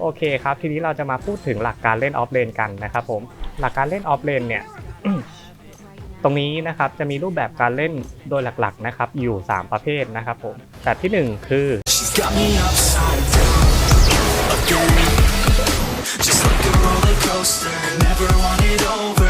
โอเคครับ ทีนี้เราจะมาพูดถึงหลักการเล่นออฟเลนกันนะครับผมหลักการเล่นออฟเลนเนี่ย ตรงนี้นะครับจะมีรูปแบบการเล่นโดยหลักๆนะครับอยู่ 3 ประเภทนะครับผมแบบที่ 1 คือ She's got me upside down again. Just like a roller coaster, never want it over.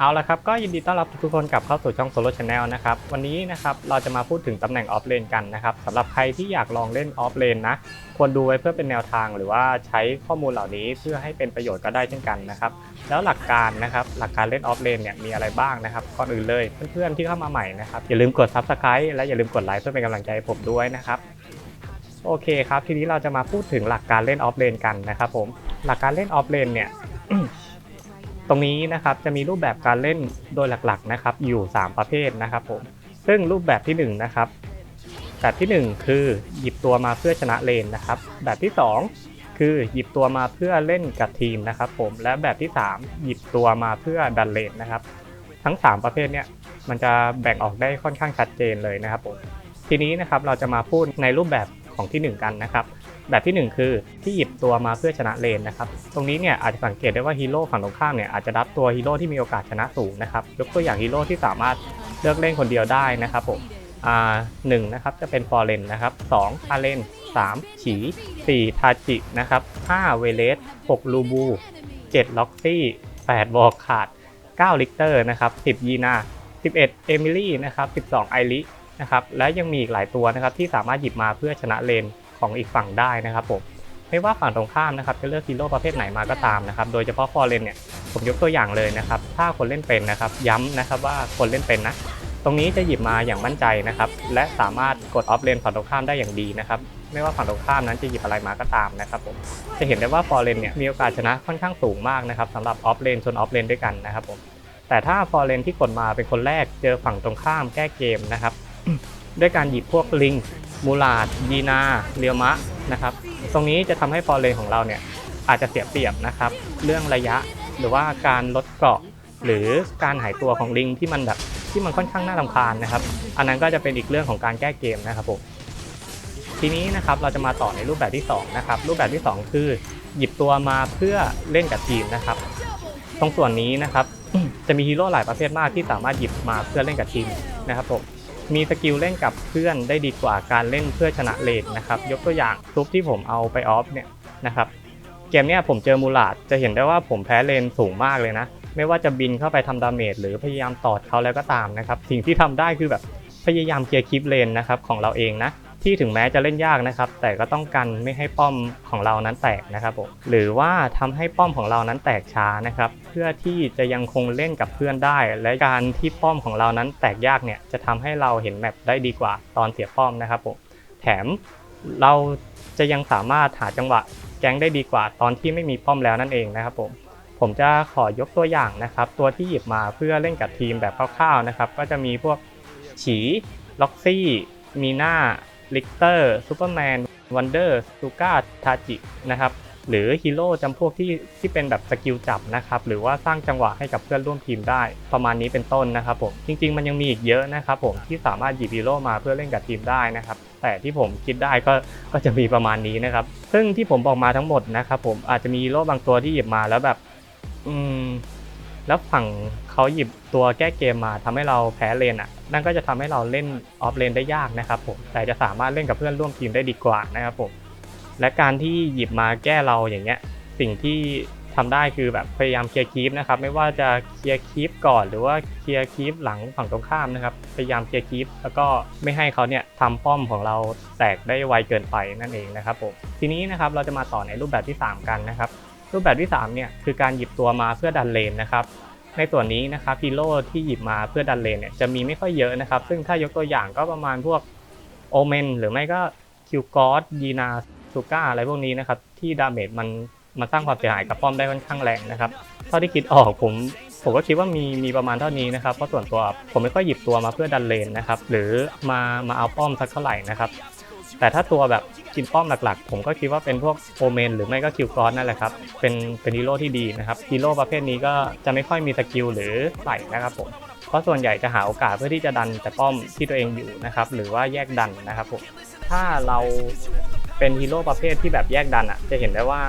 เอาละครับก็ยินดีต้อนรับทุกคนกลับเข้าสู่ช่อง Solo Channel นะครับวันนี้นะครับเราจะมาพูดถึงตำแหน่งออฟเลนกันนะครับสำหรับใครที่อยากลองเล่นออฟเลนนะควรดูไว้เพื่อเป็นแนวทางหรือว่าใช้ข้อมูลเหล่านี้เพื่อให้เป็นประโยชน์ก็ได้เช่นกันนะครับแล้วหลักการนะครับหลักการเล่นออฟเลนเนี่ยมีอะไรบ้างนะครับก่อนอื่นเลยเพื่อนๆที่เข้ามาใหม่นะครับอย่าลืมกด Subscribe และอย่าลืมกดไลค์เพื่อเป็นกำลังใจให้ผมด้วยนะครับโอเคครับทีนี้เราจะมาพูดถึงหลักการเล่นออฟเลนกันนะครับผมหลักการเล่นออฟเลนเนี่ย ตรงนี้นะครับจะมีรูปแบบการเล่นโดยหลักๆนะครับอยู่ 3 ประเภทนะครับผมซึ่งรูปแบบที่1นะครับแบบที่ 1 คือหยิบตัวมาเพื่อชนะเลนนะครับ แบบที่ 2 คือหยิบตัวมาเพื่อเล่นกับทีมนะครับ ผมและแบบที่ 3 หยิบตัวมาเพื่อดันเลนนะครับ ทั้ง 3 ประเภทเนี่ยมันจะแบ่งออกได้ค่อนข้างชัดเจนเลยนะครับผมทีนี้นะครับเราจะมาพูดในรูปแบบของทีหนึ่1 กันนะครับ แบบที่ 1 คือที่หยิบตัวมาเพื่อชนะเลนนะครับ ตรงนี้เนี่ยอาจจะสังเกตได้ว่าฮีโร่ฝั่งตรงข้ามเนี่ยอาจจะรับตัวฮีโร่ที่มีโอกาสชนะสูงนะครับ ยกตัวอย่างฮีโร่ที่สามารถเลือกเล่นคนเดียวได้นะครับผมอ่าหนึ่งนะครับจะเป็นฟอร์เรนนะครับสองอาเลนสามฉีสี่ทาจินะครับห้าเวเลสหกลูบูเจ็ดล็อกซี่แปดวอลขาดเก้าลิกเตอร์นะครับสิบยีนาสิบเอ็ดเอมิลี่นะครับสิบสองไอรินะครับและยังมีอีกหลายตัวนะครับที่สามารถหยิบมาเพื่อชนะเลน ของอีกฝั่งได้นะครับผมไม่ว่าฝั่งตรงข้ามนะครับจะเลือกฮีโร่ประเภทไหนมาก็ตามนะครับโดยเฉพาะฟอร์เรนเนี่ยผมยกตัวอย่างเลยนะครับถ้าคนเล่นเป็นนะครับย้ำนะครับว่าคนเล่นเป็นนะตรงนี้จะหยิบมาอย่างมั่นใจนะครับและสามารถกดออฟเลนฝั่งตรงข้ามได้อย่างดีนะครับไม่ว่าฝั่งตรงข้ามนั้นจะหยิบอะไรมาก็ตามนะครับผมจะเห็นได้ว่าฟอร์เรนเนี่ยมีโอกาสชนะค่อนข้างสูงมากนะครับสำหรับออฟเลนชนออฟเลนด้วยกันนะครับผมแต่ถ้าฟอร์เรนที่กดมาเป็นคนแรกเจอฝั่งตรงข้ามแก้เกมนะครับ ด้วยการหยิบพวกลิง มูลาดยีนา เรียวมะนะครับ ตรงนี้จะทำให้ฟอร์เรนของเราเนี่ยอาจจะเสียเปรียบนะครับ เรื่องระยะหรือว่าการลดเกราะ หรือการหายตัวของลิงที่มันแบบที่มันค่อนข้างน่ารำคาญนะครับ อันนั้นก็จะเป็นอีกเรื่องของการแก้เกมนะครับผมทีนี้นะครับเราจะมาต่อในรูปแบบที่2นะครับรูปแบบที่ 2 คือ หยิบตัวมาเพื่อเล่นกับทีมนะครับ ตรงส่วนนี้นะครับจะมีฮีโร่หลายประเภทมากที่สามารถหยิบมาเพื่อเล่นกับทีมนะครับผม มีสกิลเล่นกับเพื่อนได้ดีกว่าการเล่นเพื่อชนะเลนนะครับยกตัวอย่างทุปที่ผมเอาไปออฟเนี่ยนะครับเกมเนี้ยผมเจอมูลาดจะเห็นได้ว่าผมแพ้เลนสูงมากเลยนะ ไม่ว่าจะบินเข้าไปทำดาเมจหรือพยายามตอดเขาแล้วก็ตามนะครับ สิ่งที่ทำได้คือแบบพยายามเคลียร์คลิปเลนนะครับของเราเองนะ ที่ถึงแม้จะเล่นยากนะครับ แต่ก็ต้องกันไม่ให้ป้อมของเรานั้นแตกนะครับผมหรือว่าทำให้ป้อมของเรานั้นแตกช้านะครับ เพื่อที่จะยังคงเล่นกับเพื่อนได้ และการที่ป้อมของเรานั้นแตกยากเนี่ยจะทำให้เราเห็นแมปได้ดีกว่าตอนเสียป้อมนะครับผมแถมเราจะยังสามารถหาจังหวะแก๊งได้ดีกว่าตอนที่ไม่มีป้อมแล้วนั่นเองนะครับผมผมจะขอยกตัวอย่างนะครับ ตัวที่หยิบมาเพื่อเล่นกับทีมแบบคร่าวๆนะครับ ก็จะมีพวกฉีล็อกซี่มีหน้า ลิกเตอร์ซูเปอร์แมนวันเดอร์ซูก้าทาจินะครับหรือฮีโร่จำพวกที่ที่เป็นแบบสกิลจับนะครับหรือว่าสร้างจังหวะให้กับเพื่อนร่วมทีมได้ ประมาณนี้เป็นต้นนะครับผมจริง ๆ มันยังมีอีกเยอะนะครับผมที่สามารถหยิบฮีโร่มาเพื่อเล่นกับทีมได้นะครับแต่ที่ผมคิดได้ก็ก็จะมีประมาณนี้นะครับซึ่งที่ผมบอกมาทั้งหมดนะครับผมอาจจะมีฮีโร่บางตัวที่หยิบมาแล้วแบบ อืม แล้วฝั่งเขาหยิบตัวแก้เกมมาทำให้เราแพ้เลนอะ นั่นก็จะทำให้เราเล่นออฟเลนได้ยากนะครับผม แต่จะสามารถเล่นกับเพื่อนร่วมทีมได้ดีกว่านะครับผม และการที่หยิบมาแก้เราอย่างเงี้ย สิ่งที่ทำได้คือแบบพยายามเคลียร์คีปนะครับ ไม่ว่าจะเคลียร์คีปก่อนหรือว่าเคลียร์คีปหลังฝั่งตรงข้ามนะครับ พยายามเคลียร์คีปแล้วก็ไม่ให้เขาเนี่ยทำป้อมของเราแตกได้ไวเกินไปนั่นเองนะครับผม ทีนี้นะครับเราจะมาต่อในรูปแบบที่ 3 กันนะครับ รูปแบบที่ 3 เนี่ยคือการหยิบตัวมาเพื่อดันเลนนะครับ ในส่วนนี้นะครับฮีโร่ที่หยิบมาเพื่อดันเลนเนี่ยจะมีไม่ค่อยเยอะนะครับ ซึ่งถ้ายกตัวอย่างก็ประมาณพวกโอเมนหรือไม่ก็คิวกอสยีนาซูก้าอะไรพวกนี้นะครับ ที่ดาเมจมันมาสร้างความเสียหายกับป้อมได้ค่อนข้างแรงนะครับเท่าที่คิดออกผมผมก็คิดว่ามีมีประมาณเท่านี้นะครับเพราะส่วนตัวผมไม่ค่อยหยิบตัวมาเพื่อดันเลนนะครับหรือมามาเอาป้อมสักเท่าไหร่นะครับ แต่ถ้าตัวแบบกินป้อมหลักๆ ผมก็คิดว่าเป็นพวกโอเมนหรือไม่ก็คิวกรอนนั่นแหละครับ เป็นเป็นฮีโร่ที่ดีนะครับฮีโร่ประเภทนี้ก็จะไม่ค่อยมีสกิลหรือใส่นะครับผมเพราะส่วนใหญ่จะหาโอกาสเพื่อที่จะดันแต่ป้อมที่ตัวเองอยู่นะครับหรือว่าแยกดันนะครับผมถ้าเราเป็นฮีโร่ประเภทที่แบบแยกดันอะจะเห็นได้ว่า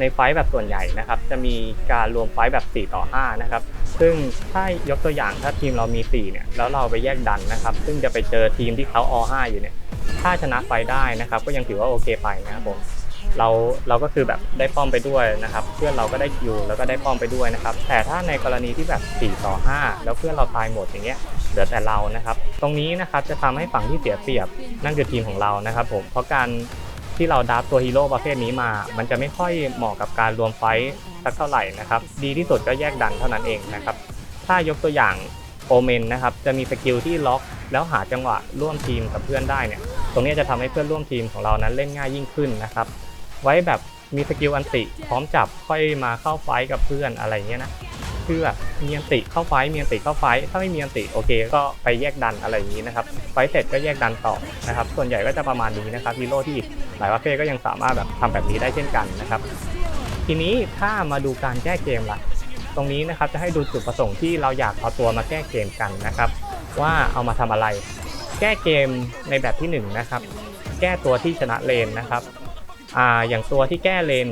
ในไฟท์แบบส่วนใหญ่นะครับจะมีการรวมไฟท์แบบ 4 ต่อ 5 นะครับ ซึ่งถ้ายกตัวอย่างถ้าทีมเรามี 4 เนี่ย แล้วเราไปแยกดันนะครับ ซึ่งจะไปเจอทีมที่เขาอ5อยู่เนี่ย ถ้าชนะไฟได้นะครับ ก็ยังถือว่าโอเคไปนะครับผม เราเราก็คือแบบได้ป้อมไปด้วยนะครับ เพื่อนเราก็ได้คิวแล้วก็ได้ป้อมไปด้วยนะครับ แต่ถ้าในกรณีที่แบบ 4 ต่อ 5 แล้วเพื่อนเราตายหมดอย่างเงี้ย เหลือแต่เรานะครับ ตรงนี้นะครับจะทำให้ฝั่งที่เสียเปรียบ นั่นคือทีมของเรานะครับ ผม เพราะการ ที่เราดับตัวฮีโร่ประเภทนี้มา มันจะไม่ค่อยเหมาะกับการรวมไฟสักเท่าไหร่นะครับ ดีที่สุดก็แยกดันเท่านั้นเองนะครับ ถ้ายกตัวอย่างโอเมนนะครับ จะมีสกิลที่ล็อก แล้วหาจังหวะร่วมทีมกับเพื่อนได้เนี่ย ตรงนี้จะทำให้เพื่อนร่วมทีมของเรานั้นเล่นง่ายยิ่งขึ้นนะครับ ไว้แบบมีสกิลอันติพร้อมจับค่อยมาเข้าไฟกับเพื่อนอะไรเงี้ยนะ คือแบบมีอันติเข้าไฟท์มีอันติเข้าไฟท์ถ้าไม่มีอันติโอเค ก็ไปแยกดันอะไรอย่างนี้นะครับไฟเสร็จก็แยกดันต่อนะครับส่วนใหญ่ก็จะประมาณนี้นะครับฮีโร่ที่หลายประเภทก็ยังสามารถแบบทำแบบนี้ได้เช่นกันนะครับทีนี้ถ้ามาดูการแก้เกมละตรงนี้นะครับจะให้ดูจุดประสงค์ที่เราอยากเอาตัวมาแก้เกมกันนะครับ ว่าเอามาทำอะไร แก้เกมในแบบที่หนึ่งนะครับ แก้ตัวที่ชนะเลนนะครับอ่าอย่างตัวที่แก้เลน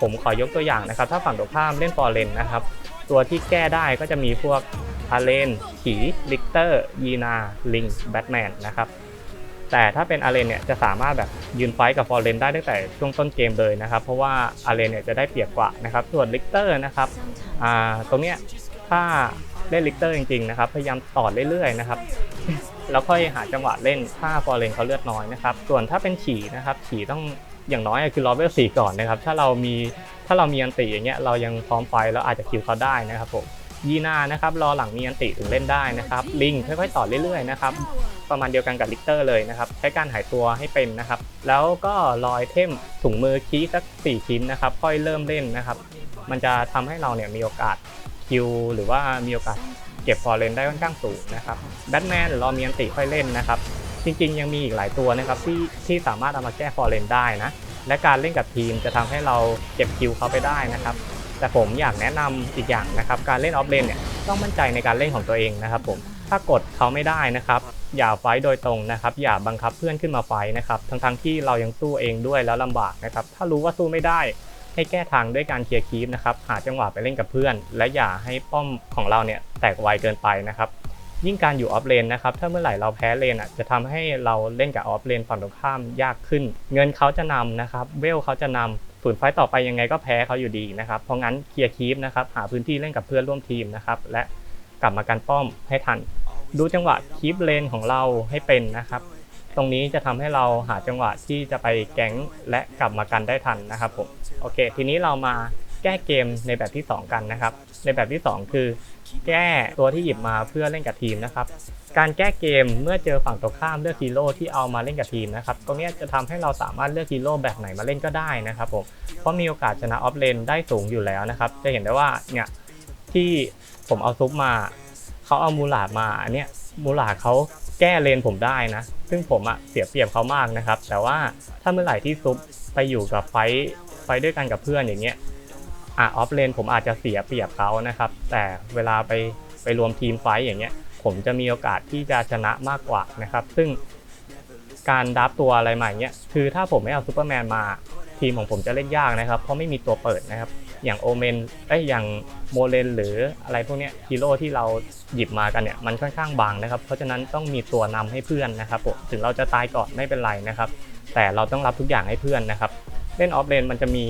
ผมขอยกตัวอย่างนะครับ ถ้าฝั่งตรงข้ามเล่นฟอร์เลนนะครับ ตัวที่แก้ได้ก็จะมีพวกอาเลนขีลิกเตอร์ ยีนา ลิง แบทแมนนะครับ แต่ถ้าเป็นอาเลนเนี่ยจะสามารถแบบยืนไฟกับฟอร์เรนได้ตั้งแต่ช่วงต้นเกมเลยนะครับ เพราะว่าอาเลนเนี่ยจะได้เปรียบกว่านะครับ ส่วนลิกเตอร์นะครับอ่าตรงเนี้ยถ้าเล่นลิกเตอร์จริงๆนะครับ พยายามต่อเรื่อยๆนะครับแล้วค่อยหาจังหวะเล่นถ้าฟอร์เรนเขาเลือดน้อยนะครับ ส่วนถ้าเป็นฉี่นะครับ ฉี่ต้องอย่างน้อยคือรอเวลสี่ก่อนนะครับ ถ้าเรามี ถ้าเรามีอันติอย่างเงี้ยเรายังพร้อมไฟท์แล้วอาจจะคิวเขาได้นะครับผมยีนานะครับรอหลังมีอันติถึงเล่นได้นะครับลิงค่อยๆต่อเรื่อยๆนะครับประมาณเดียวกันกับลิกเตอร์เลยนะครับใช้การหายตัวให้เป็นนะครับแล้วก็รอไอเทมถุงมือคีย์สัก 4 ชิ้นนะครับค่อยเริ่มเล่นนะครับ มันจะทำให้เราเนี่ยมีโอกาสคิวหรือว่ามีโอกาสเก็บฟอร์เรนได้ค่อนข้างสูงนะครับแบทแมนหรือรอมีอันติค่อยเล่นนะครับจริงๆ ยังมีอีกหลายตัวนะครับที่ที่สามารถเอามาแก้ฟอร์เรนได้นะ และการเล่นกับทีมจะทำให้เราเก็บคิวเขาไปได้นะครับ แต่ผมอยากแนะนำอีกอย่างนะครับ การเล่นออฟเลนเนี่ยต้องมั่นใจในการเล่นของตัวเองนะครับ ผมถ้ากดเขาไม่ได้นะครับ อย่าไฟโดยตรงนะครับ อย่าบังคับเพื่อนขึ้นมาไฟนะครับทั้งๆที่เรายังสู้เองด้วยแล้วลำบากนะครับ ถ้ารู้ว่าสู้ไม่ได้ให้แก้ทางด้วยการเคลียร์คีปนะครับหาจังหวะไปเล่นกับเพื่อน และอย่าให้ป้อมของเราเนี่ยแตกไวเกินไปนะครับ ยิ่งการอยู่ออฟเลนนะครับถ้าเมื่อไหร่เราแพ้เลนอะจะทำให้เราเล่นกับออฟเลนฝั่งตรงข้ามยากขึ้น เงินเขาจะนำนะครับเวลเขาจะนำศูนไฟต่อไปยังไงก็แพ้เขาอยู่ดีนะครับเพราะงั้นเคลียร์คีปนะครับหาพื้นที่เล่นกับเพื่อนร่วมทีมนะครับและกลับมากันป้อมให้ทัน ดูจังหวะคีปเลนของเราให้เป็นนะครับ ตรงนี้จะทำให้เราหาจังหวะที่จะไปแก๊งและกลับมากันได้ทันนะครับผมโอเค ทีนี้เรามาแก้เกมในแบบที่ 2 กันนะครับ ในแบบที่ 2 คือ แก้ตัวที่หยิบมาเพื่อเล่นกับทีมนะครับ การแก้เกมเมื่อเจอฝั่งตรงข้ามเลือกฮีโร่ที่เอามาเล่นกับทีมนะครับ ตรงนี้จะทำให้เราสามารถเลือกฮีโร่แบบไหนมาเล่นก็ได้นะครับผม เพราะมีโอกาสชนะออฟเลนได้สูงอยู่แล้วนะครับ จะเห็นได้ว่าเนี่ยที่ผมเอาซุปมาเขาเอามูลาดมาอันเนี้ยมูลาดเขาแก้เลนผมได้นะ ซึ่งผมอะเสียเปรียบเขามากนะครับ แต่ว่าถ้าเมื่อไหร่ที่ซุปไปอยู่กับไฟไฟด้วยกันกับเพื่อนอย่างเงี้ย อะออฟเลนผมอาจจะเสียเปรียบเขานะครับ แต่เวลาไปไปรวมทีมไฟท์อย่างเงี้ย ผมจะมีโอกาสที่จะชนะมากกว่านะครับ ซึ่งการดับตัวอะไรใหม่เงี้ยคือถ้าผมไม่เอาซูเปอร์แมนมาทีมของผมจะเล่นยากนะครับ เพราะไม่มีตัวเปิดนะครับ อย่างโอเมนไอยอย่างโมเลนหรืออะไรพวกเนี้ยฮีโร่ที่เราหยิบมากันเนี่ยมันค่อนข้างบางนะครับ เพราะฉะนั้นต้องมีตัวนำให้เพื่อนนะครับผมถึงเราจะตายก่อนไม่เป็นไรนะครับ แต่เราต้องรับทุกอย่างให้เพื่อนนะครับ เล่นออฟเลนมันจะมี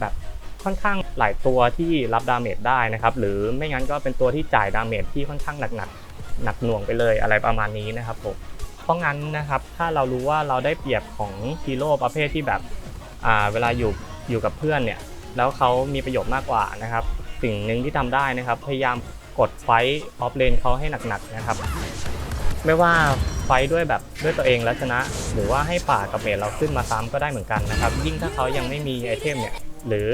แบบ ค่อนข้างหลายตัวที่รับดาเมจได้นะครับหรือไม่งั้นก็เป็นตัวที่จ่ายดาเมจที่ค่อนข้างหนักหนักๆหนักหน่วงไปเลยอะไรประมาณนี้นะครับผมเพราะงั้นนะครับถ้าเรารู้ว่าเราได้เปรียบของฮีโร่ประเภทที่แบบอ่าเวลาอยู่อยู่กับเพื่อนเนี่ยแล้วเขามีประโยชน์มากกว่านะครับ สิ่งหนึ่งที่ทำได้นะครับ พยายามกดไฟท์ออฟเลนเขาให้หนักๆนะครับ ไม่ว่าไฟท์ด้วยแบบด้วยตัวเองแล้วชนะ หรือว่าให้ป่ากับเมจเราขึ้นมาซ้ำก็ได้เหมือนกันนะครับ ยิ่งถ้าเขายังไม่มีไอเทมเนี่ยหรือ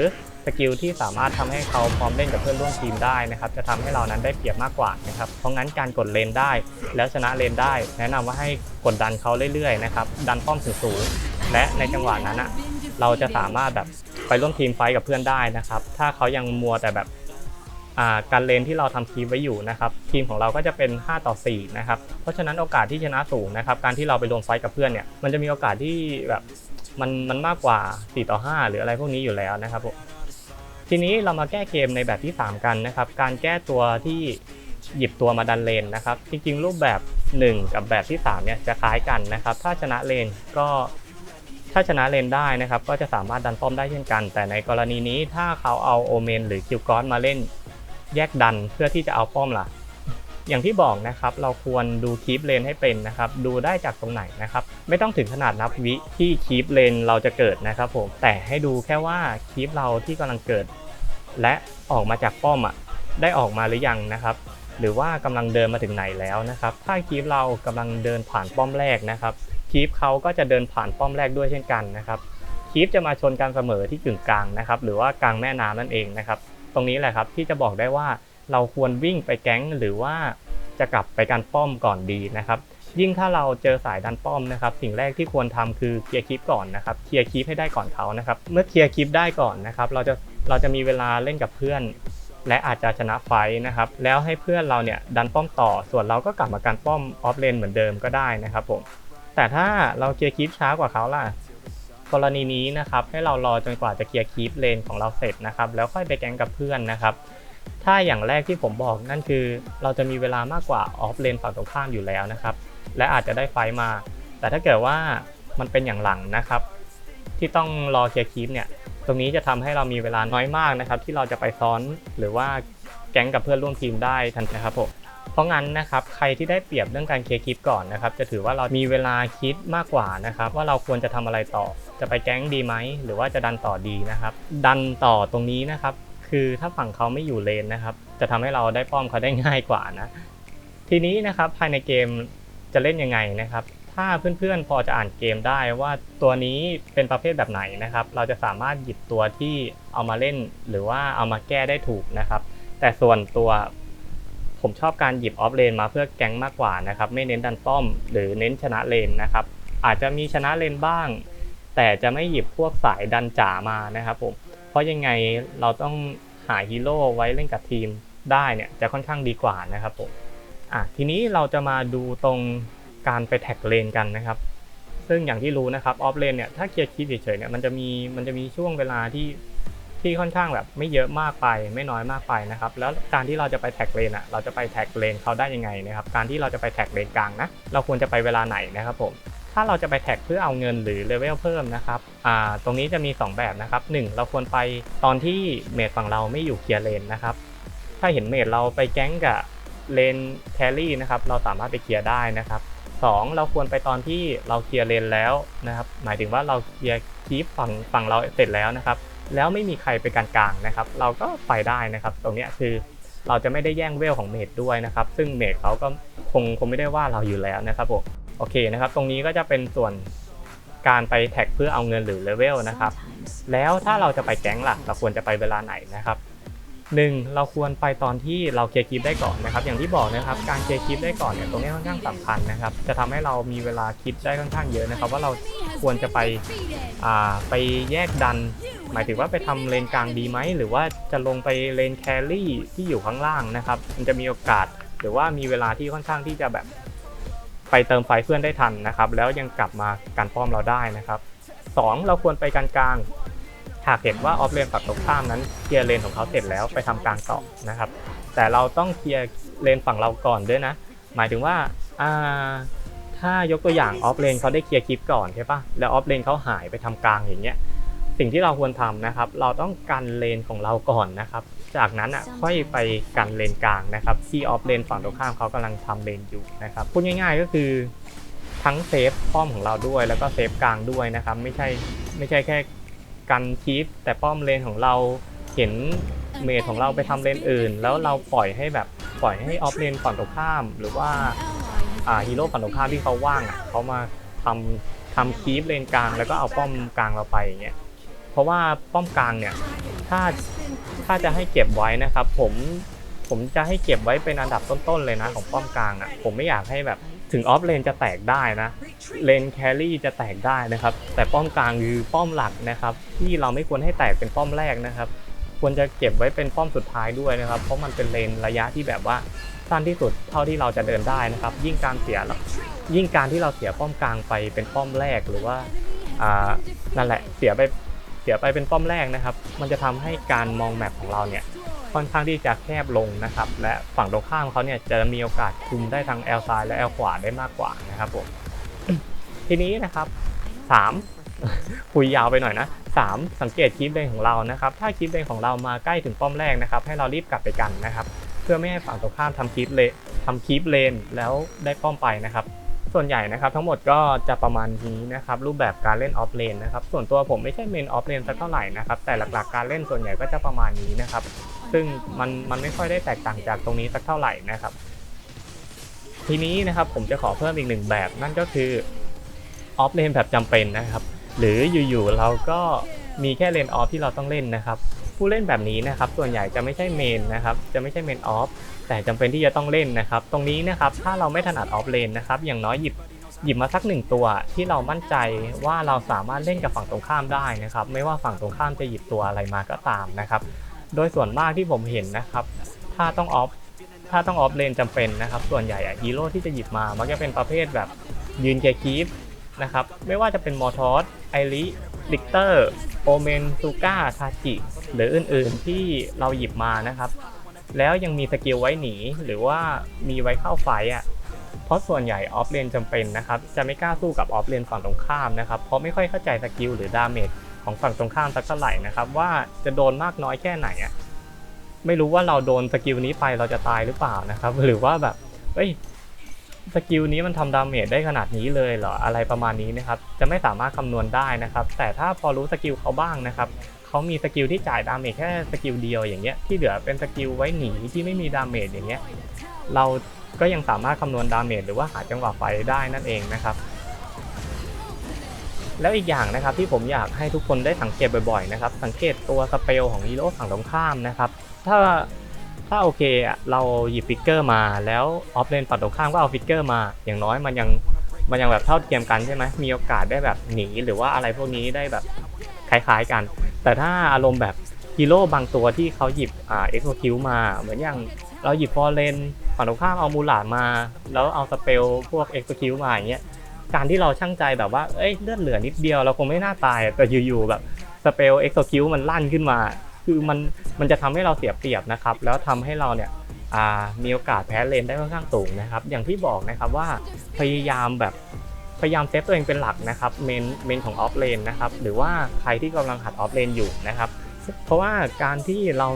สกิลที่สามารถทำให้เขาพร้อมเล่นกับเพื่อนร่วมทีมได้นะครับจะทำให้เรานั้นได้เปรียบมากกว่านะครับเพราะงั้นการกดเลนได้ แล้วชนะเลนได้ แนะนำว่าให้กดดันเขาเรื่อยๆนะครับดันป้อมสูงๆและในจังหวะนั้นอะเราจะสามารถแบบไปร่วมทีมไฟท์กับเพื่อนได้นะครับ ถ้าเขายังมัวแต่แบบการเลนที่เราทำทีมไว้อยู่นะครับ ทีมของเราก็จะเป็น 5 ต่อ 4 นะครับ เพราะฉะนั้นโอกาสที่ชนะสูงนะครับ การที่เราไปรวมไฟท์กับเพื่อนเนี่ย มันจะมีโอกาสที่แบบมันมันมากกว่า 4 ต่อ 5 หรืออะไรพวกนี้อยู่แล้วนะครับผม ทีนี้เรามาแก้เกมในแบบที่ 3 กันนะครับ การแก้ตัวที่หยิบตัวมาดันเลนนะครับ จริงๆ รูปแบบ 1 กับแบบที่ 3 เนี่ยจะคล้ายกันนะครับ ถ้าชนะเลนก็ถ้าชนะเลนได้นะครับ ก็จะสามารถดันป้อมได้เช่นกัน แต่ในกรณีนี้ถ้าเขาเอาโอเมนหรือคิวกอนมาเล่น แยกดันเพื่อที่จะเอาป้อมล่ะ อย่างที่บอกนะครับเราควรดูคีปเลนให้เป็นนะครับดูได้จากตรงไหนนะครับไม่ต้องถึงขนาดนับวิที่คีปเลนเราจะเกิดนะครับผมแต่ให้ดูแค่ว่าคีปเราที่กำลังเกิด และออกมาจากป้อมอะได้ออกมาหรือยังนะครับหรือว่ากำลังเดินมาถึงไหนแล้วนะครับ ถ้าคีปเรากำลังเดินผ่านป้อมแรกนะครับ คีปเขาก็จะเดินผ่านป้อมแรกด้วยเช่นกันนะครับ คีปจะมาชนกันเสมอที่กึ่งกลางนะครับ หรือว่ากลางแม่น้ำนั่นเองนะครับ ตรงนี้แหละครับที่จะบอกได้ว่า เราควรวิ่งไปแก๊งหรือว่าจะกลับไปกันป้อมก่อนดีนะครับยิ่งถ้าเราเจอสายดันป้อมนะครับ สิ่งแรกที่ควรทำคือเคลียร์คลิปก่อนนะครับเคลียร์คลิปให้ได้ก่อนเขานะครับเมื่อเคลียร์คลิปได้ก่อนนะครับเราจะเราจะมีเวลาเล่นกับเพื่อน และอาจจะชนะไฟนะครับ แล้วให้เพื่อนเราเนี่ยดันป้อมต่อ ส่วนเราก็กลับมากันป้อมออฟเลนเหมือนเดิมก็ได้นะครับผมแต่ถ้าเราเคลียร์คลิปช้ากว่าเขาล่ะกรณีนี้นะครับให้เรารอจนกว่าจะเคลียร์คลิปเลนของเราเสร็จนะครับแล้วค่อยไปแกงกับเพื่อนนะครับ ถ้าอย่างแรกที่ผมบอกนั่นคือ เราจะมีเวลามากกว่าออฟเลนฝั่งตรงข้ามอยู่แล้วนะครับ และอาจจะได้ไฟมา แต่ถ้าเกิดว่ามันเป็นอย่างหลังนะครับ ที่ต้องรอเคลียร์คลิปเนี่ยตรงนี้จะทำให้เรามีเวลาน้อยมากนะครับ ที่เราจะไปซ้อนหรือว่าแก๊งกับเพื่อนร่วมทีมได้ทันทีครับผมเพราะงั้นนะครับใครที่ได้เปรียบเรื่องการเคลียร์คลิปก่อนนะครับ จะถือว่าเรามีเวลาคิดมากกว่านะครับ ว่าเราควรจะทำอะไรต่อ จะไปแก๊งดีไหมหรือว่าจะดันต่อดีนะครับ ดันต่อตรงนี้นะครับ คือถ้าฝั่งเขาไม่อยู่เลนนะครับ จะทำให้เราได้ป้อมเขาได้ง่ายกว่านะ ทีนี้นะครับภายในเกมจะเล่นยังไงนะครับ ถ้าเพื่อนๆพอจะอ่านเกมได้ว่าตัวนี้เป็นประเภทแบบไหนนะครับ เราจะสามารถหยิบตัวที่เอามาเล่น หรือว่าเอามาแก้ได้ถูกนะครับ แต่ส่วนตัวผมชอบการหยิบออฟเลนมาเพื่อแก๊งมากกว่านะครับ ไม่เน้นดันป้อม หรือเน้นชนะเลนนะครับ อาจจะมีชนะเลนบ้าง แต่จะไม่หยิบพวกสายดันจ๋ามานะครับผม ราะยังไงเราต้องหาฮีโร่ไว้เล่นกับทีมได้เนี่ยจะค่อนข้างดีกว่านะครับผมอะทีนี้เราจะมาดูตรงการไปแท็กเลนกันนะครับ ซึ่งอย่างที่รู้นะครับออฟเลนเนี่ยถ้าเคลียร์คลิปเฉยๆเนี่ยมันจะมีมันจะมีช่วงเวลาที่ที่ค่อนข้างแบบไม่เยอะมากไปไม่น้อยมากไปนะครับ แล้วการที่เราจะไปแท็กเลนอะเราจะไปแท็กเลนเขาได้ยังไงนะครับ การที่เราจะไปแท็กเลนกลางนะเราควรจะไปเวลาไหนนะครับผม ถ้าเราจะไปแท็กเพื่อเอาเงินหรือเลเวลเพิ่มนะครับอ่าตรงนี้จะมี 2 แบบนะครับ 1 เราควรไปตอนที่เมดฝั่งเราไม่อยู่เคลียร์เลนนะครับ ถ้าเห็นเมดเราไปแก๊งกับเลนแครี่นะครับ เราสามารถไปเคลียร์ได้นะครับ 2 เราควรไปตอนที่เราเคลียร์เลนแล้วนะครับ หมายถึงว่าเราเคลียร์คีปฝั่งฝั่งเราเสร็จแล้วนะครับ แล้วไม่มีใครไปกลางๆนะครับ เราก็ไปได้นะครับ ตรงนี้คือเราจะไม่ได้แย่งเวลของเมดด้วยนะครับ ซึ่งเมดเขาก็คงคงไม่ได้ว่าเราอยู่แล้วนะครับผม โอเคนะครับ ตรงนี้ก็จะเป็นส่วนการไปแท็กเพื่อเอาเงินหรือเลเวลนะครับ แล้วถ้าเราจะไปแก๊งล่ะ เราควรจะไปเวลาไหนนะครับหนึ่งเราควรไปตอนที่เราเคลียร์คลิปได้ก่อนนะครับ อย่างที่บอกนะครับ การเคลียร์คลิปได้ก่อนเนี่ยตรงนี้ค่อนข้างสำคัญนะครับ จะทำให้เรามีเวลาคิดได้ค่อนข้างเยอะนะครับ ว่าเราควรจะไปอ่าไปแยกดัน หมายถึงว่าไปทำเลนกลางดีไหมหรือว่าจะลงไปเลนแครี่ที่อยู่ข้างล่างนะครับ มันจะมีโอกาส หรือว่ามีเวลาที่ค่อนข้างที่จะแบบ ไปเติมไฟเพื่อนได้ทันนะครับ แล้วยังกลับมาการป้อมเราได้นะครับสองเราควรไปกลางกลางหากเห็นว่าออฟเลนฝั่งตรงข้ามนั้นเคลียร์เลนของเขาเสร็จแล้วไปทำกลางต่อนะครับ แต่เราต้องเคลียร์เลนฝั่งเราก่อนด้วยนะ หมายถึงว่าถ้ายกตัวอย่างออฟเลนเขาได้เคลียร์คลิปก่อนใช่ปะแล้วออฟเลนเขาหายไปทำกลางอย่างเงี้ย สิ่งที่เราควรทำนะครับ เราต้องกันเลนของเราก่อนนะครับ จากนั้นอะค่อยไปกันเลนกลางนะครับที่ออฟเลนฝั่งตรงข้ามเขากำลังทำเลนอยู่นะครับพูดง่าย ๆก็คือทั้งเซฟป้อมของเราด้วย แล้วก็เซฟกลางด้วยนะครับ ไม่ใช่ไม่ใช่แค่กันคีปแต่ป้อมเลนของเราเห็นเมทของเราไปทำเลนอื่น แล้วเราปล่อยให้แบบปล่อยให้ออฟเลนฝั่งตรงข้าม หรือว่าอ่าฮีโร่ฝั่งตรงข้ามที่เขาว่างอะเขามาทำทำคีปเลนกลาง แล้วก็เอาป้อมกลางเราไปอย่างเงี้ยเพ ราะว่าป้อมกลางเนี่ยถ้าถ้าจะให้เก็บไว้นะครับ ผมผมจะให้เก็บไว้เป็นอันดับต้นๆเลยนะของป้อมกลางอะ่ะผมไม่อยากให้แบบถึงออฟเลนจะแตกได้นะเลนแครี่จะแตกได้นะครับ แต่ป้อมกลางคือป้อมหลักนะครับ ที่เราไม่ควรให้แตกเป็นป้อมแรกนะครับ ควรจะเก็บไว้เป็นป้อมสุดท้ายด้วยนะครับ เพราะมันเป็นเลนระยะที่แบบว่าสั้นที่สุดเท่าที่เราจะเดินได้นะครับ ยิ่งการเสียยิ่งการที่เราเสียป้อมกลางไปเป็นป้อมแรกหรือว่าอ่านั่นแหละเสียไป สียไปเป็นป้อมแรกนะครับ มันจะทำให้การมองแมปของเราเนี่ยค่อนข้างที่จะแคบลงนะครับ และฝั่งตรงข้ามเขาเนี่ยจะมีโอกาสคุมได้ทั้งแอลซ้ายและแอลขวาได้มากกว่านะครับผมทีนี้นะครับสามคุยยาวไปหน่อยนะสามสังเกตคลิปเลนของเรานะครับ ถ้าคลิปเลนของเรามาใกล้ถึงป้อมแรกนะครับ ให้เรารีบกลับไปกันนะครับ เพื่อไม่ให้ฝั่งตรงข้ามทำคลิปเลนทำคลิปเลนแล้วได้ป้อมไปนะครับ ส่วนใหญ่นะครับทั้งหมดก็จะประมาณนี้นะครับรูปแบบการเล่นออฟเลนนะครับส่วนตัวผมไม่ใช่เมนออฟเลนสักเท่าไหร่นะครับแต่หลักๆการเล่นส่วนใหญ่ก็จะประมาณนี้นะครับซึ่งมันมันไม่ค่อยได้แตกต่างจากตรงนี้สักเท่าไหร่นะครับ ทีนี้นะครับผมจะขอเพิ่มอีกหนึ่งแบบ นั่นก็คือออฟเลนแบบจำเป็นนะครับ หรืออยู่ๆเราก็มีแค่เลนออฟที่เราต้องเล่นนะครับผู้เล่นแบบนี้นะครับส่วนใหญ่จะไม่ใช่เมนนะครับจะไม่ใช่เมนออฟ แต่จำเป็นที่จะต้องเล่นนะครับ ตรงนี้นะครับถ้าเราไม่ถนัดออฟเลนนะครับ อย่างน้อยหยิบหยิบมาสักหนึ่งตัวที่เรามั่นใจว่าเราสามารถเล่นกับฝั่งตรงข้ามได้นะครับ ไม่ว่าฝั่งตรงข้ามจะหยิบตัวอะไรมาก็ตามนะครับ โดยส่วนมากที่ผมเห็นนะครับ ถ้าต้องออฟถ้าต้องออฟเลนจำเป็นนะครับ ส่วนใหญ่อะฮีโร่ที่จะหยิบมามักจะเป็นประเภทแบบยืนเกคีฟนะครับ ไม่ว่าจะเป็นมอทอสไอริลิกเตอร์โอเมนซูก้าทาจิหรืออื่นๆที่เราหยิบมานะครับ แล้วยังมีสกิลไว้หนีหรือว่ามีไว้เข้าไฟอะเพราะส่วนใหญ่ออฟเลนจำเป็นนะครับจะไม่กล้าสู้กับออฟเลนฝั่งตรงข้ามนะครับเพราะไม่ค่อยเข้าใจสกิลหรือดาเมจของฝั่งตรงข้ามสักเท่าไหร่นะครับว่าจะโดนมากน้อยแค่ไหนอะไม่รู้ว่าเราโดนสกิลนี้ไปเราจะตายหรือเปล่านะครับ หรือว่าแบบเอ้ยสกิลนี้มันทำดาเมจได้ขนาดนี้เลยเหรออะไรประมาณนี้นะครับ จะไม่สามารถคำนวณได้นะครับ แต่ถ้าพอรู้สกิลเขาบ้างนะครับ เขามีสกิลที่จ่ายดาเมจแค่สกิลเดียวอย่างเงี้ยที่เหลือเป็นสกิลไว้หนีที่ไม่มีดาเมจอย่างเงี้ยเราก็ยังสามารถคำนวณดาเมจหรือว่าหาจังหวะไฟได้นั่นเองนะครับ แล้วอีกอย่างนะครับที่ผมอยากให้ทุกคนได้สังเกตบ่อยๆนะครับ สังเกตตัวสเปลของฮีโร่ฝั่งตรงข้ามนะครับ ถ้าถ้าโอเคเราหยิบฟิกเกอร์มาแล้วออฟเลนฝั่งตรงข้ามก็เอาฟิกเกอร์มา อย่างน้อยมันยังมันยังแบบเท่าเทียมกันใช่ไหมมีโอกาสได้แบบหนีหรือว่าอะไรพวกนี้ได้แบบคล้ายๆกัน แต่ถ้าอารมณ์แบบฮีโร่บางตัวที่เขาหยิบอ่าเอ็กโซคิวมา เหมือนอย่างเราหยิบฟอร์เรนฝั่งตรงข้ามเอามูลาดมา แล้วเอาสเปลพวกเอ็กโซคิวมาอย่างเงี้ยการที่เราช่างใจแบบว่าเอ้ยเลือดเหลือนิดเดียวเราคงไม่น่าตายแต่อยู่ๆแบบสเปลเอ็กโซคิวมันลั่นขึ้นมา คือมันมันจะทำให้เราเสียเปรียบนะครับ แล้วทำให้เราเนี่ยมีโอกาสแพ้เลนได้ค่อนข้างสูงนะครับ อย่างที่บอกนะครับว่าพยายามแบบ พยายามเซฟตัวเองเป็นหลักนะครับเมนเมนของออฟเลนนะครับหรือว่าใครที่กำลังหัดออฟเลนอยู่นะครับเพราะว่าการที่เรา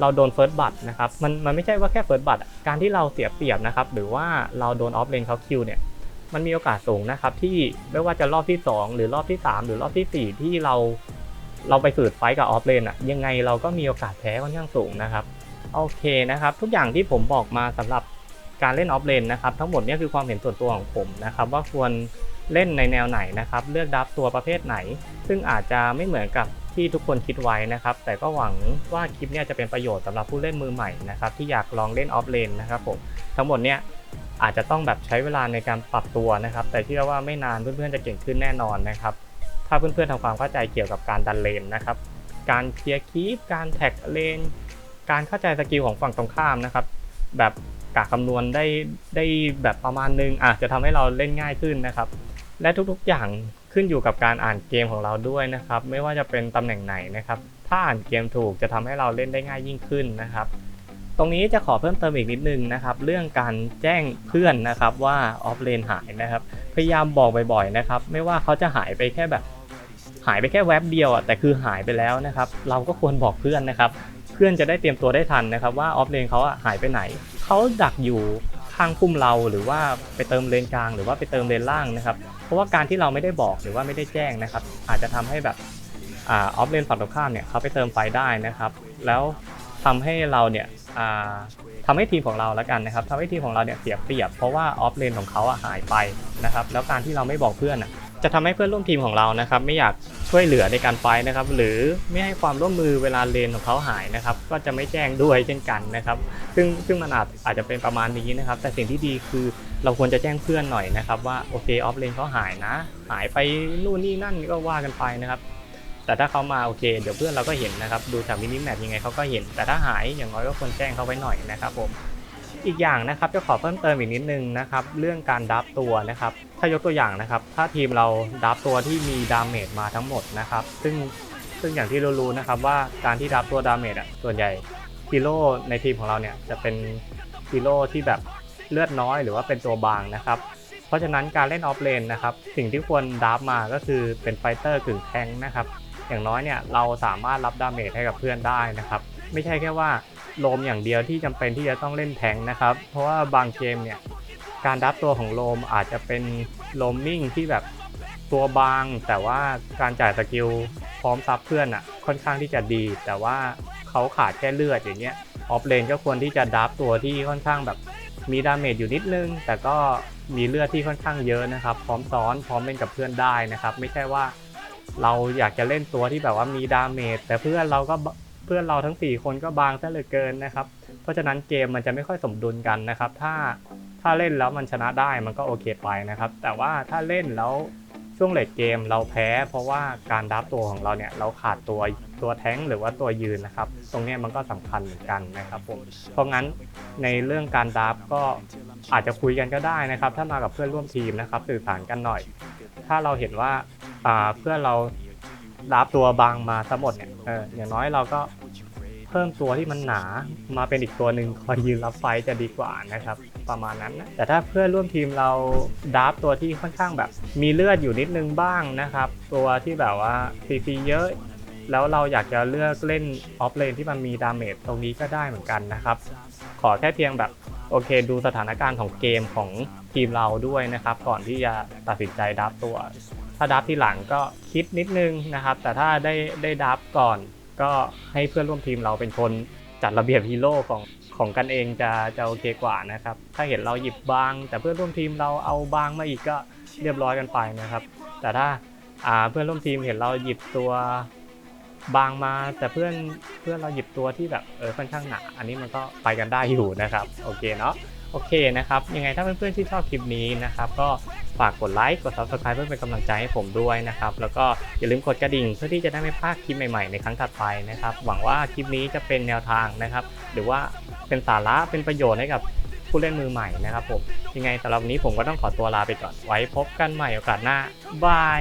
เราโดนเฟิร์สบัตนะครับมันมันไม่ใช่ว่าแค่เฟิร์สบัตการที่เราเสียเปรียบนะครับหรือว่าเราโดนออฟเลนเขาคิวเนี่ยมันมีโอกาสสูงนะครับที่ไม่ว่าจะรอบที่ 2 หรือรอบที่ 3 หรือรอบทีสี่4 ที่เราเราไปฝืดไฟกับออฟเลนอะยังไงเราก็มีโอกาสแพ้ค่อนข้างสูงนะครับโอเคนะครับ ทุกอย่างที่ผมบอกมาสำหรับ การเล่นออฟเลนนะครับทั้งหมดนี่คือความเห็นส่วนตัวของผมนะครับว่าควรเล่นในแนวไหนนะครับเลือกดับตัวประเภทไหน ซึ่งอาจจะไม่เหมือนกับที่ทุกคนคิดไว้นะครับ แต่ก็หวังว่าคลิปนี้จะเป็นประโยชน์สำหรับผู้เล่นมือใหม่นะครับที่อยากลองเล่นออฟเลนนะครับผมทั้งหมดเนี่ยอาจจะต้องแบบใช้เวลาในการปรับตัวนะครับ แต่เชื่อว่าไม่นานเพื่อนๆจะเก่งขึ้นแน่นอนนะครับ ถ้าเพื่อนๆทำความเข้าใจเกี่ยวกับการดันเลนนะครับ การเคลียร์คีปการแท็กเลน การเข้าใจสกิลของฝั่งตรงข้ามนะครับ แบบ กะคำนวณได้ได้แบบประมาณนึงอาจจะทำให้เราเล่นง่ายขึ้นนะครับ และทุกๆอย่างขึ้นอยู่กับการอ่านเกมของเราด้วยนะครับ ไม่ว่าจะเป็นตำแหน่งไหนนะครับ ถ้าอ่านเกมถูกจะทำให้เราเล่นได้ง่ายยิ่งขึ้นนะครับ ตรงนี้จะขอเพิ่มเติมอีกนิดนึงนะครับ เรื่องการแจ้งเพื่อนนะครับว่าออฟเลนหายนะครับ พยายามบอกบ่อยๆนะครับ ไม่ว่าเขาจะหายไปแค่แบบหายไปแค่แวบเดียวอะแต่คือหายไปแล้วนะครับ เราก็ควรบอกเพื่อนนะครับ เพื่อนจะได้เตรียมตัวได้ทันนะครับว่าออฟเลนเขาหายไปไหน เขาดักอยู่ข้างพุ่มเราหรือว่าไปเติมเลนกลาง หรือว่าไปเติมเลนล่างนะครับ เพราะว่าการที่เราไม่ได้บอกหรือว่าไม่ได้แจ้งนะครับ อาจจะทำให้แบบออฟเลนฝั่งตรงข้ามเนี่ยเขาไปเติมไฟได้นะครับ แล้วทำให้เราเนี่ยทำให้ทีมของเราแล้วกันนะครับทำให้ทีมของเราเนี่ยเสียเปรียบเพราะว่าออฟเลนของเขาหายไปนะครับ แล้วการที่เราไม่บอกเพื่อน จะทำให้เพื่อนร่วมทีมของเรานะครับไม่อยากช่วยเหลือในการไฟนะครับหรือไม่ให้ความร่วมมือเวลาเลนของเขาหายนะครับก็จะไม่แจ้งด้วยเช่นกันนะครับซึ่งซึ่งมันอาจอาจจะเป็นประมาณนี้นะครับ แต่สิ่งที่ดีคือเราควรจะแจ้งเพื่อนหน่อยนะครับว่าโอเคออฟเลนเขาหายนะ หายไปนู่นนี่นั่นก็ว่ากันไปนะครับแต่ถ้าเขามาโอเคเดี๋ยวเพื่อนเราก็เห็นนะครับดูจากมินิแมปยังไงเขาก็เห็น แต่ถ้าหายอย่างน้อยก็ควรแจ้งเขาไว้หน่อยนะครับผม อีกอย่างนะครับจะขอเพิ่มเติมอีกนิดนึงนะครับเรื่องการดับตัวนะครับถ้ายกตัวอย่างนะครับ ถ้าทีมเราดับตัวที่มีดาเมจมาทั้งหมดนะครับ ซึ่งซึ่งอย่างที่รู้ๆนะครับว่าการที่ดับตัวดาเมจอะส่วนใหญ่ฮีโร่ในทีมของเราเนี่ยจะเป็นฮีโร่ที่แบบเลือดน้อยหรือว่าเป็นตัวบางนะครับ เพราะฉะนั้นการเล่นออฟเลนนะครับสิ่งที่ควรดับมาก็คือเป็นไฟเตอร์กึ่งแทงนะครับอย่างน้อยเนี่ยเราสามารถรับดาเมจให้กับเพื่อนได้นะครับ ไม่ใช่แค่ว่า โลมอย่างเดียวที่จำเป็นที่จะต้องเล่นแทงนะครับ เพราะว่าบางเกมเนี่ยการดับตัวของโลมอาจจะเป็นโลมมิ่งที่แบบตัวบาง แต่ว่าการจ่ายสกิลพร้อมซับเพื่อนอะค่อนข้างที่จะดี แต่ว่าเขาขาดแค่เลือดอย่างเงี้ยออฟเลนก็ควรที่จะดับตัวที่ค่อนข้างแบบมีดาเมจอยู่นิดนึง แต่ก็มีเลือดที่ค่อนข้างเยอะนะครับ พร้อมซ้อนพร้อมเล่นกับเพื่อนได้นะครับ ไม่ใช่ว่าเราอยากจะเล่นตัวที่แบบว่ามีดาเมจแต่เพื่อนเราก็ เพื่อนเราทั้ง 4 คนก็บางซะเหลือเกินนะครับ เพราะฉะนั้นเกมมันจะไม่ค่อยสมดุลกันนะครับ ถ้าถ้าเล่นแล้วมันชนะได้มันก็โอเคไปนะครับ แต่ว่าถ้าเล่นแล้วช่วงเลดเกมเราแพ้ เพราะว่าการดับตัวของเราเนี่ยเราขาดตัวตัวแท้งหรือว่าตัวยืนนะครับ ตรงนี้มันก็สำคัญเหมือนกันนะครับผมเพราะงั้นในเรื่องการดับก็อาจจะคุยกันก็ได้นะครับ ถ้ามากับเพื่อนร่วมทีมนะครับสื่อสารกันหน่อย ถ้าเราเห็นว่าอ่าเพื่อนเราดับตัวบางมาทั้งหมดเนี่ย เอออย่างน้อยเราก็เพิ่มตัวที่มันหนามาเป็นอีกตัวหนึ่งคอยยืนรับไฟจะดีกว่านะครับ ประมาณนั้นนะแต่ถ้าเพื่อนร่วมทีมเราดับตัวที่ค่อนข้างแบบ มีเลือดอยู่นิดนึงบ้างนะครับ ตัวที่แบบว่าซีซีเยอะแล้วเราอยากจะเลือกเล่นออฟเลนที่มันมีดาเมจตรงนี้ก็ได้เหมือนกันนะครับ ขอแค่เพียงแบบโอเค ดูสถานการณ์ของเกมของทีมเราด้วยนะครับ ก่อนที่จะตัดสินใจดับตัว ถ้าดับที่หลังก็คิดนิดนึงนะครับ แต่ถ้าได้ได้ดับก่อนก็ให้เพื่อนร่วมทีมเราเป็นคนจัดระเบียบฮีโร่ของของกันเองจะจะโอเคกว่านะครับ ถ้าเห็นเราหยิบบาง แต่เพื่อนร่วมทีมเราเอาบางมาอีกก็เรียบร้อยกันไปนะครับ แต่ถ้าเพื่อนร่วมทีมเห็นเราหยิบตัวบางมา แต่เพื่อนเพื่อนเราหยิบตัวที่แบบเออค่อนข้างหนาอันนี้มันก็ไปกันได้อยู่นะครับ โอเคเนาะ โอเคนะครับ ยังไงถ้าเพื่อนๆที่ชอบคลิปนี้นะครับ ก็ฝากกดไลค์กด subscribe เพื่อเป็นกำลังใจให้ผมด้วยนะครับ แล้วก็อย่าลืมกดกระดิ่งเพื่อที่จะได้ไม่พลาดคลิปใหม่ๆในครั้งถัดไปนะครับ หวังว่าคลิปนี้จะเป็นแนวทางนะครับ หรือว่าเป็นสาระเป็นประโยชน์ให้กับผู้เล่นมือใหม่นะครับผมยังไงสำหรับวันนี้ผมก็ต้องขอตัวลาไปก่อนไว้พบกันใหม่โอกาสหน้าบาย